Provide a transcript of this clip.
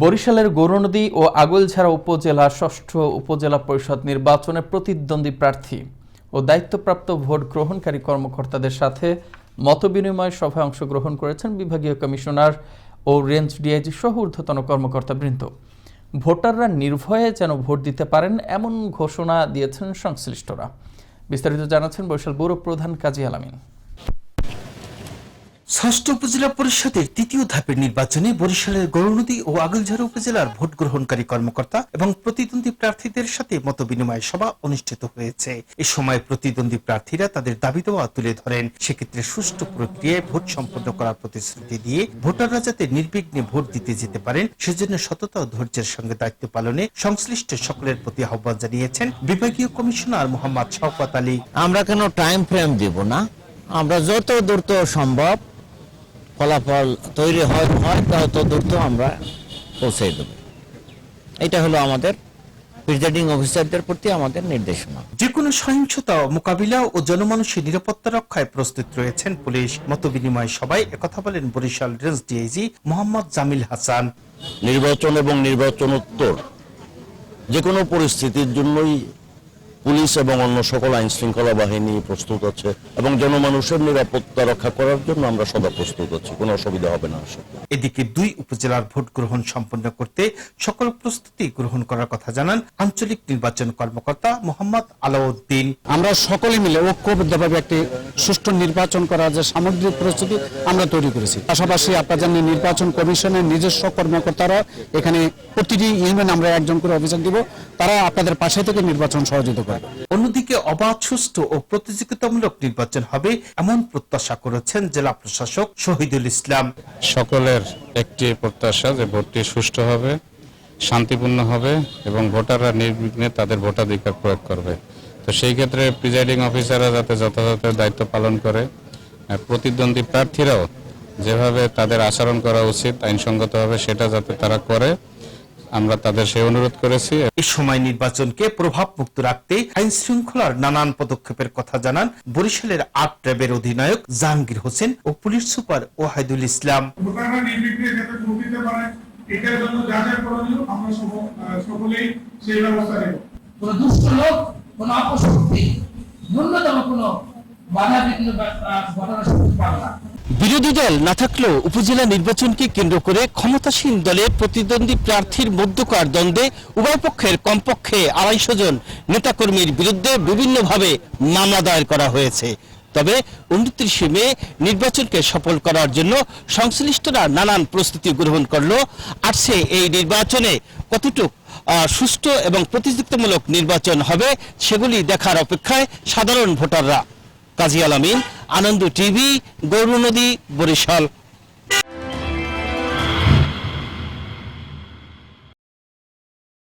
বরিশালের গৌরনদী ও আগলঝাড়া উপজেলা ষষ্ঠ উপজেলা পরিষদ নির্বাচনে প্রতিদ্বন্দ্বী প্রার্থী ও দায়িত্বপ্রাপ্ত ভোট গ্রহণকারী কর্মকর্তাদের সাথে মতবিনিময় সভায় অংশগ্রহণ করেছেন বিভাগীয় কমিশনার ও রেঞ্জ ডিআইজি সহ ঊর্ধ্বতন কর্মকর্তাবৃন্দ। ভোটাররা নির্ভয়ে যেন ভোট দিতে পারেন এমন ঘোষণা দিয়েছেন সংশ্লিষ্টরা। বিস্তারিত জানাচ্ছেন বরিশাল পৌর প্রধান কাজী আলামিন। ষষ্ঠ উপজেলা পরিষদের তৃতীয় ধাপের নির্বাচনে বরিশালের গৌরনদী ও আগলঝাড়া উপজেলার ভোট গ্রহণকারী কর্মকর্তা এবং প্রতিদ্বন্দ্বী প্রার্থীদের সাথে মত বিনিময় সভা অনুষ্ঠিত হয়েছে। এ সময় প্রতিদ্বন্দ্বী প্রার্থীরা তাদের দাবি দেওয়া তুলে ধরেন। সেক্ষেত্রে সুষ্ঠু প্রক্রিয়ায় ভোট সম্পন্ন করার প্রতিশ্রুতি দিয়ে ভোটাররা যাতে নির্বিঘ্নে ভোট দিতে যেতে পারেন, সেজন্য সততা ও ধৈর্যের সঙ্গে দায়িত্ব পালনে সংশ্লিষ্ট সকলের প্রতি আহ্বান জানিয়েছেন বিভাগীয় কমিশনার মোহাম্মদ শওকত আলী। আমরা কেন টাইম ফ্রেম দিব না? আমরা যত দ্রুত সম্ভব ফলাফল তৈরি হয় হয় তত দ্রুত আমরা পৌঁছে দেব। এটা হলো আমাদের প্রিজাইডিং অফিসারদের প্রতি আমাদের নির্দেশনা। যে কোনো সহিংসতা মোকাবিলা ও জনমানুষের নিরাপত্তা রক্ষায় প্রস্তুত রয়েছেন পুলিশ। মত বিনিময় সভায় একথা বলেন বরিশাল রেঞ্জ ডিআইজি মোহাম্মদ জামিল হাসান। নির্বাচন এবং নির্বাচনোত্তর যে কোনো পরিস্থিতির জন্যই পুলিশ এবং অন্য সকল আইন শৃঙ্খলা বাহিনী প্রস্তুত আছে এবং জনমানুষের নিরাপত্তা রক্ষা করার জন্য আমরা সদা প্রস্তুত আছি। কোনো অসুবিধা হবে না এদিকে দুই উপজেলার ভোট গ্রহণ সম্পন্ন করতে সকল প্রস্তুতি গ্রহণ করার কথা জানান আঞ্চলিক নির্বাচন কর্মকর্তা মোহাম্মদ আলাউদ্দিন। আমরা সকলে মিলে ঐক্যবদ্ধভাবে একটি সুষ্ঠু নির্বাচন করার যে সামগ্রিক প্রস্তুতি আমরা তৈরি করেছি। পাশাপাশি আপনার জানেন নির্বাচন কমিশনের নিজস্ব কর্মকর্তারা এখানে প্রতিটি ইউনিয়ন আমরা একজন করে অফিসার দিব। তারা আপনাদের পাশে থেকে নির্বাচন সহযোগিতা অন্যদিকে অবাধ, সুষ্ঠু ও প্রতিযোগিতামূলক নির্বাচন হবে এমন প্রত্যাশা করেছেন জেলা প্রশাসক শহীদুল ইসলাম। সকলের একটি প্রত্যাশা যে ভোটটি সুষ্ঠু হবে, শান্তিপূর্ণ হবে এবং ভোটাররা নির্বিঘ্নে তাদের ভোটাধিকার প্রয়োগ করবে। তো সেই ক্ষেত্রে প্রিজাইডিং অফিসাররা যাতে যথাযথ দায়িত্ব পালন করে প্রতিদ্বন্দ্বী প্রার্থীরাও যেভাবে তাদের আচরণ করা উচিত, আইনসঙ্গতভাবে সেটা যাতে তারা করে আমরা তাদের সে অনুরোধ করেছি। এ সময় নির্বাচনকে প্রভাব মুক্ত রাখতে আইন শৃঙ্খলার নানান পদক্ষেপের কথা জানান বরিশালের আট র্যাবের অধিনায়ক জাহাঙ্গীর হোসেন ও পুলিশ সুপার ওয়াহিদুল ইসলাম। ভোটাররা নির্বিঘ্নে যাতে ভোট দিতে পারে এটার জন্য যা যা করণীয় আমরা সকলেই সেই ব্যবস্থা নেব কোন দুষ্ট লোক কোন অপশক্তি ন্যূনতম কোন বাধা বিঘ্ন বা- আহ, ঘটানোর পাবে না। বিরোধী দল না থাকলেও উপজেলা নির্বাচনকে কেন্দ্র করে ক্ষমতাসীন দলের প্রতিদ্বন্দ্বী প্রার্থীর মধ্যকার দ্বন্দ্বে উভয় পক্ষের কমপক্ষে আড়াইশো জন নেতাকর্মীর বিরুদ্ধে বিভিন্নভাবে মামলা দায়ের করা হয়েছে। তবে উনত্রিশে মে নির্বাচনকে সফল করার জন্য সংশ্লিষ্টরা নানান প্রস্তুতি গ্রহণ করল। আসছে এই নির্বাচনে কতটুক সুষ্ঠু এবং প্রতিযোগিতামূলক নির্বাচন হবে সেগুলি দেখার অপেক্ষায় সাধারণ ভোটাররা। কাজী আলামিন আনন্দ টিভি গৌরনদী বরিশাল।